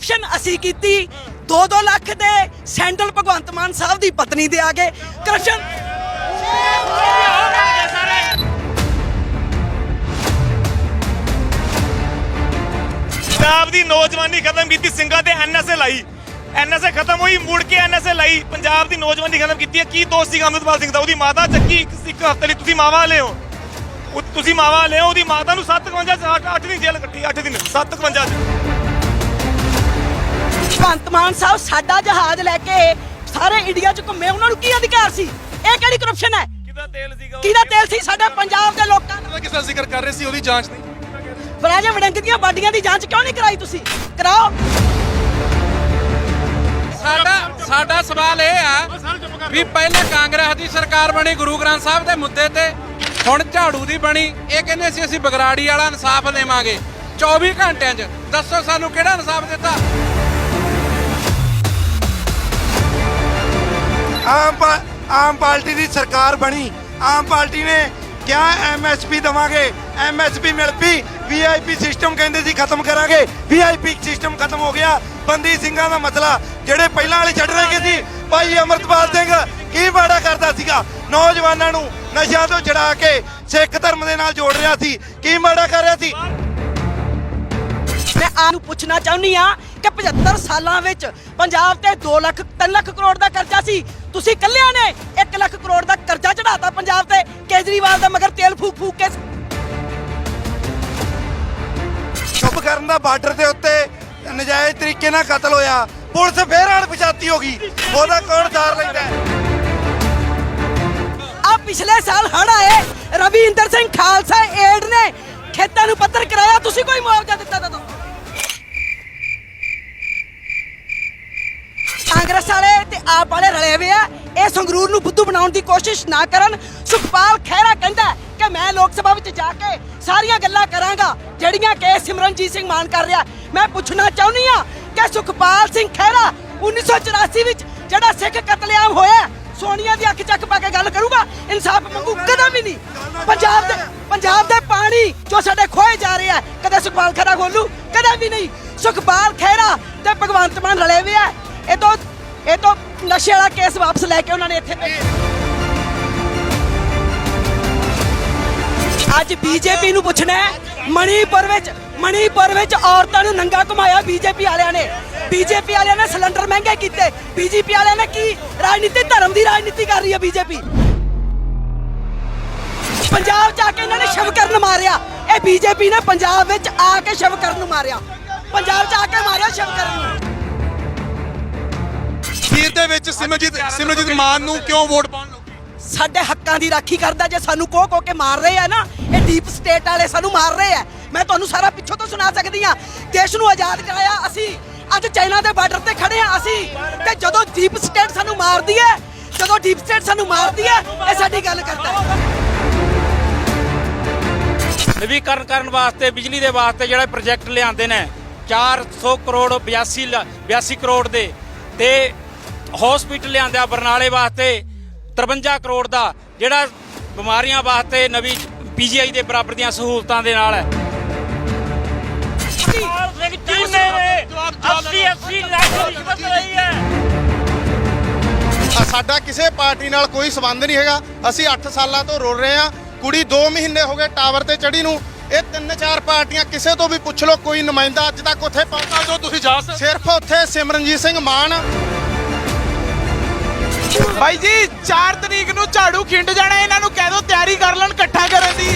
Corruption ਅਸੀਂ ਕੀਤੀ 2-2 ਲੱਖ ਦੇ ਸੈਂਡਲ ਭਗਵੰਤ ਮਾਨ ਸਾਹਿਬ ਦੀ ਪਤਨੀ ਦੇ ਆ ਗਏ। ਕਰਪਸ਼ਨ ਪੰਜਾਬ ਦੀ ਨੌਜਵਾਨੀ ਖਤਮ ਕੀਤੀ, ਸਿੰਘਾਂ ਤੇ ਐਨਐਸਏ ਲਾਈ। ਐਨਐਸਏ ਖਤਮ ਹੋਈ, ਮੁੜ ਕੇ ਐਨਐਸਏ ਲਾਈ। ਪੰਜਾਬ ਦੀ ਨੌਜਵਾਨੀ ਖਤਮ ਕੀਤੀ ਹੈ। ਕੀ ਦੋਸਤ ਸੀਗਾ ਅੰਮ੍ਰਿਤਪਾਲ ਸਿੰਘ ਦਾ? ਉਹਦੀ ਮਾਤਾ ਚੱਕੀ, ਇੱਕ ਹਫ਼ਤੇ ਲਈ। ਤੁਸੀਂ ਮਾਵਾ ਲਿਓ ਉਹ ਤੁਸੀਂ ਮਾਵਾ ਲਿਓ ਉਹਦੀ ਮਾਤਾ ਨੂੰ 751 ਚ 8 ਦਿਨ ਜੇਲ੍ਹ ਕੱਟੀ 8 ਦਿਨ 751 ਚ। ਭਗਵੰਤ ਮਾਨ ਸਾਹਿਬ ਸਾਡਾ ਜਹਾਜ਼ ਲੈ ਕੇ ਸਾਰੇ ਇੰਡੀਆ 'ਚ ਘੁੰਮੇ ਉਹਨਾਂ ਨੂੰ ਕੀ ਅਧਿਕਾਰ ਸੀ? ਇਹ ਕਿਹੜੀ ਕਰਪਸ਼ਨ ਹੈ? ਕਿਹਦਾ ਤੇਲ ਸੀਗਾ ਉਹ? ਕਿਹਦਾ ਤੇਲ ਸੀ? ਸਾਡੇ ਪੰਜਾਬ ਦੇ ਲੋਕਾਂ ਦਾ। ਕਿਸ ਜ਼ਿਕਰ ਕਰ ਰਹੇ ਸੀ ਉਹਦੀ ਜਾਂਚ ਦੀ ਬਰਾਜੇ ਵੜੰਗ ਦੀਆਂ ਬਾਡੀਆਂ ਦੀ ਜਾਂਚ ਕਿਉਂ ਨਹੀਂ ਕਰਾਈ ਤੁਸੀਂ? ਕਰਾਓ। ਸਾਡਾ ਸਾਡਾ ਸਵਾਲ ਇਹ ਆ ਵੀ ਪਹਿਲਾਂ ਕਾਂਗਰਸ ਦੀ ਸਰਕਾਰ ਬਣੀ ਗੁਰੂ ਗ੍ਰੰਥ ਸਾਹਿਬ ਦੇ ਮੁੱਦੇ ਤੇ ਹੁਣ ਝਾੜੂ ਦੀ ਬਣੀ। ਇਹ ਕਹਿੰਦੇ ਸੀ ਅਸੀਂ ਬਗਰਾੜੀ ਵਾਲਾ ਇਨਸਾਫ ਦੇਵਾਂਗੇ। 24 ਘੰਟਿਆਂ 'ਚ। ਦੱਸੋ ਸਾਨੂੰ ਕਿਹੜਾ ਇਨਸਾਫ ਦਿੱਤਾ? ਆਮ ਪਾ- ਆਮ ਪਾਰਟੀ ਦੀ ਸਰਕਾਰ ਬਣੀ। ਆਮ ਪਾਰਟੀ ਨੇ ਕਿਹਾ ਐਮਐਸਪੀ ਦਵਾਂਗੇ? ਐਮਐਸਪੀ ਮਿਲ ਪਈ ਵੀਆਈਪੀ ਸਿਸਟਮ ਕਹਿੰਦੇ ਸੀ ਖਤਮ ਕਰਾਂਗੇ। ਵੀਆਈਪੀ ਸਿਸਟਮ ਖਤਮ ਹੋ ਗਿਆ। ਬੰਦੀ ਸਿੰਘਾਂ ਦਾ ਮਸਲਾ, ਜਿਹੜੇ ਪਹਿਲਾਂ ਵਾਲੇ ਛੱਡ ਰਹੇ ਸੀ, ਭਾਈ ਅਮਰਤਪਾਲ ਸਿੰਘ ਕੀ ਮਾੜਾ ਕਰਦਾ ਸੀਗਾ? ਨੌਜਵਾਨਾਂ ਨੂੰ ਨਸ਼ਿਆਂ ਤੋਂ ਛੁਡਾ ਕੇ ਸਿੱਖ ਧਰਮ ਦੇ ਨਾਲ ਜੋੜ ਰਿਹਾ ਸੀ। ਕੀ ਮਾੜਾ ਕਰ ਰਿਹਾ ਸੀ? ਮੈਂ ਆਪ ਨੂੰ ਪੁੱਛਣਾ ਚਾਹੁੰਦੀ ਆ ਕਿ 75 ਸਾਲਾਂ ਵਿੱਚ ਪੰਜਾਬ ਤੇ 2 ਲੱਖ 3 ਲੱਖ ਕਰੋੜ ਦਾ ਕਰਜ਼ਾ ਸੀ। ਤੁਸੀਂ ਕੱਲਿਆਂ ਨੇ 1 ਲੱਖ ਕਰੋੜ ਦਾ ਕਰਜ਼ਾ ਚੜਾਤਾ ਪੰਜਾਬ ਤੇ ਕੇਜਰੀਵਾਲ ਦਾ ਮਗਰ ਤੇਲ ਫੂਕ ਫੂਕ ਕੇ ਚੁੱਪ ਕਰਨ ਦਾ ਬਾਰਡਰ ਦੇ ਉੱਤੇ ਨਜਾਇਜ਼ ਤਰੀਕੇ ਨਾਲ ਕਤਲ ਹੋਇਆ। ਪੁਲਿਸ ਫੇਰ ਆਣ ਪਛਾਤੀ ਹੋ ਗਈ। ਉਹਦਾ ਕੌਣ ਦਾਰ ਲੈਂਦਾ? ਆ ਪਿਛਲੇ ਸਾਲ ਹੜ੍ਹ ਆਏ। ਰਵਿੰਦਰ ਸਿੰਘ ਖਾਲਸਾ ਏਡ ਨੇ ਖੇਤਾਂ ਨੂੰ ਪੱਧਰ ਕਰਾਇਆ। ਤੁਸੀਂ ਕੋਈ ਮੁਆਵਜ਼ਾ ਦਿੱਤਾ ਤਾਂ ਦਿਓ। ਕਾਂਗਰਸ ਵਾਲੇ ਤੇ ਆਪ ਵਾਲੇ ਰਲੇ ਹੋਏ ਆ। ਇਹ ਸੰਗਰੂਰ ਨੂੰ ਬੁੱਧੂ ਬਣਾਉਣ ਦੀ ਕੋਸ਼ਿਸ਼ ਨਾ ਕਰਨ, ਸੁਖਪਾਲ ਖਹਿਰਾ ਕਹਿੰਦਾ ਕਿ ਮੈਂ ਲੋਕ ਸਭਾ ਵਿੱਚ ਜਾ ਕੇ ਸਾਰੀਆਂ ਗੱਲਾਂ ਕਰਾਂਗਾ, ਜਿਹੜੀਆਂ ਕਿ ਸਿਮਰਨਜੀਤ ਸਿੰਘ ਮਾਨ ਕਰ ਰਿਹਾ। ਮੈਂ ਪੁੱਛਣਾ ਚਾਹੁੰਦੀ ਆ ਕਿ ਸੁਖਪਾਲ ਸਿੰਘ ਖਹਿਰਾ 1984 ਵਿੱਚ ਜਿਹੜਾ ਸਿੱਖ ਕਤਲੇਆਮ ਹੋਇਆ ਸੋਨੀਆ ਦੀ ਅੱਖ ਚੱਕ ਪਾ ਕੇ ਗੱਲ ਕਰੂਗਾ? ਇਨਸਾਫ ਮੰਗੂ ਕਦੇ ਵੀ ਨਹੀਂ। ਪੰਜਾਬ ਦੇ ਪੰਜਾਬ ਦੇ ਪਾਣੀ ਜੋ ਸਾਡੇ ਖੋਏ ਜਾ ਰਹੇ ਹੈ, ਕਦੇ ਸੁਖਪਾਲ ਖਹਿਰਾ ਖੋਲੂ, ਕਦੇ ਵੀ ਨਹੀਂ। ਸੁਖਪਾਲ ਖਹਿਰਾ ਤੇ ਭਗਵੰਤ ਮਾਨ ਰਲੇ ਹੋਏ ਆ। ਇਹ ਤੋਂ ਇਹ ਤੋਂ ਨਸ਼ੇ ਵਾਲਾ ਕੇਸ ਵਾਪਸ ਲੈ ਕੇ ਉਹਨਾਂ ਨੇ ਇੱਥੇ ਭੇਜਿਆ ਅੱਜ ਬੀਜੇਪੀ ਨੂੰ ਪੁੱਛਣਾ ਹੈ, ਮਣੀਪੁਰ ਵਿੱਚ ਮਣੀਪੁਰ ਵਿੱਚ ਔਰਤਾਂ ਨੂੰ ਨੰਗਾ ਘੁਮਾਇਆ ਬੀਜੇਪੀ ਵਾਲਿਆਂ ਨੇ। ਬੀਜੇਪੀ ਵਾਲਿਆਂ ਨੇ ਸਿਲੰਡਰ ਮਹਿੰਗੇ ਕੀਤੇ। ਬੀਜੇਪੀ ਵਾਲਿਆਂ ਨੇ ਕੀ ਰਾਜਨੀਤੀ, ਧਰਮ ਦੀ ਰਾਜਨੀਤੀ ਕਰ ਰਹੀ ਹੈ ਬੀਜੇਪੀ? ਪੰਜਾਬ ਚ ਆ ਕੇ ਇਹਨਾਂ ਨੇ ਸ਼ਵਕਰਨ ਮਾਰਿਆ। ਇਹ ਬੀਜੇਪੀ ਨੇ ਪੰਜਾਬ ਵਿੱਚ ਆ ਕੇ ਸ਼ਵ ਕਰਨ ਨੂੰ ਮਾਰਿਆ। ਪੰਜਾਬ ਚ ਆ ਕੇ ਮਾਰਿਆ ਸ਼ਵ ਕਰਨ ਨੂੰ। ਖੀਰ ਦੇ ਵਿੱਚ ਸਿਮਰਜੀਤ ਸਿਮਰਜੀਤ ਮਾਨ ਨੂੰ ਕਿਉਂ ਵੋਟ ਪਾਉਣ ਲੋਕੀ? ਸਾਡੇ ਹੱਕਾਂ ਦੀ ਰਾਖੀ ਕਰਦਾ ਜੇ ਸਾਨੂੰ ਕੋਹ ਕੋ ਕੇ ਮਾਰ ਰਹੇ ਆ ਨਾ ਇਹ ਡੀਪ ਸਟੇਟ ਵਾਲੇ ਸਾਨੂੰ ਮਾਰ ਰਹੇ ਆ। ਮੈਂ ਤੁਹਾਨੂੰ ਸਾਰਾ ਪਿੱਛੋਂ ਤੋਂ ਸੁਣਾ ਸਕਦੀ ਆ ਦੇਸ਼ ਨੂੰ ਆਜ਼ਾਦ ਕਰਾਇਆ ਅਸੀਂ ਅੱਜ ਚਾਈਨਾ ਦੇ ਬਾਰਡਰ ਤੇ ਖੜੇ ਆ ਅਸੀਂ ਤੇ ਜਦੋਂ ਡੀਪ ਸਟੇਟ ਸਾਨੂੰ ਮਾਰਦੀ ਹੈ ਜਦੋਂ ਡੀਪ ਸਟੇਟ ਸਾਨੂੰ ਮਾਰਦੀ ਹੈ ਇਹ ਸਾਡੀ ਗੱਲ ਕਰਦਾ ਹੈ। ਨਵੀਕਰਨ ਕਰਨ ਵਾਸਤੇ ਬਿਜਲੀ ਦੇ ਵਾਸਤੇ ਜਿਹੜੇ ਪ੍ਰੋਜੈਕਟ ਲਿਆਂਦੇ ਨੇ 400 ਕਰੋੜ 82 ਲ- 82 ਕਰੋੜ ਦੇ ਤੇ ਹਸਪੀਟਲ ਲਿਆਂਦਿਆ ਬਰਨਾਲੇ ਵਾਸਤੇ 53 ਕਰੋੜ ਦਾ ਜਿਹੜਾ ਬਿਮਾਰੀਆਂ ਵਾਸਤੇ ਨਵੀਂ ਪੀਜੀਆਈ ਦੇ ਬਰਾਬਰ ਦੀਆਂ ਸਹੂਲਤਾਂ ਦੇ ਨਾਲ ਹੈ। ਆ ਸਾਡਾ ਕਿਸੇ ਪਾਰਟੀ ਨਾਲ ਕੋਈ ਸਬੰਧ ਨਹੀਂ ਹੈਗਾ। ਅਸੀਂ 8 ਸਾਲਾਂ ਤੋਂ ਰੁਲ ਰਹੇ ਹਾਂ। ਕੁੜੀ 2 ਮਹੀਨੇ ਹੋ ਗਏ ਟਾਵਰ ਤੇ ਚੜੀ ਨੂੰ। ਇਹ ਤਿੰਨ ਚਾਰ ਪਾਰਟੀਆਂ ਕਿਸੇ ਤੋਂ ਵੀ ਪੁੱਛ ਲਓ ਕੋਈ ਨੁਮਾਇੰਦਾ ਅੱਜ ਤੱਕ ਉੱਥੇ ਪਹੁੰਚਾ ਜੋ ਤੁਸੀਂ ਜਾ ਸਿਰਫ ਉੱਥੇ ਸਿਮਰਨਜੀਤ ਸਿੰਘ ਮਾਨ ਬਾਈ ਜੀ 4 ਤਰੀਕ ਨੂੰ ਝਾੜੂ ਖਿੰਡ ਜਾਣਾ, ਇਹਨਾਂ ਨੂੰ ਕਹਿ ਦੋ ਤਿਆਰੀ ਕਰ ਲੈਣ, ਇਕੱਠਾ ਕਰਨ ਦੀ।